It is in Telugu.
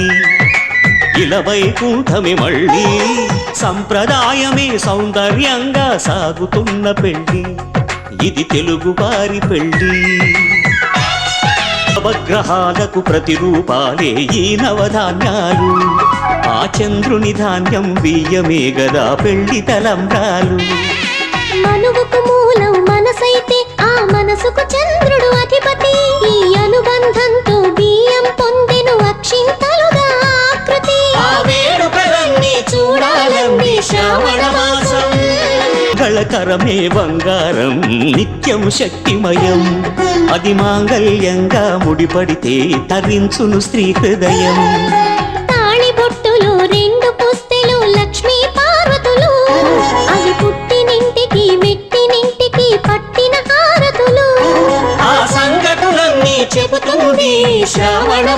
పెళ్ళి ఇలవైకుంఠమి మళ్ళీ. సంప్రదాయమే సౌందర్యంగా సాగుతున్న పెళ్ళి ఇది తెలుగు వారి పెళ్ళి నవగ్రహాలకు ప్రతిరూపాలే ఈ నవధాన్యాలు. ఆ చంద్రుని ధాన్యం బియ్యమే గదా పెళ్ళి తలంబ్రాలు. మనువుకు మూలం మనసైతే ఆ మనసుకు చంద్ర గళకరమే బంగారం నిత్యం శక్తిమయం. అది మాంగళ్యంగా ముడిపడితే తరించును స్త్రీ హృదయం. చెబుతుంది శ్రావణ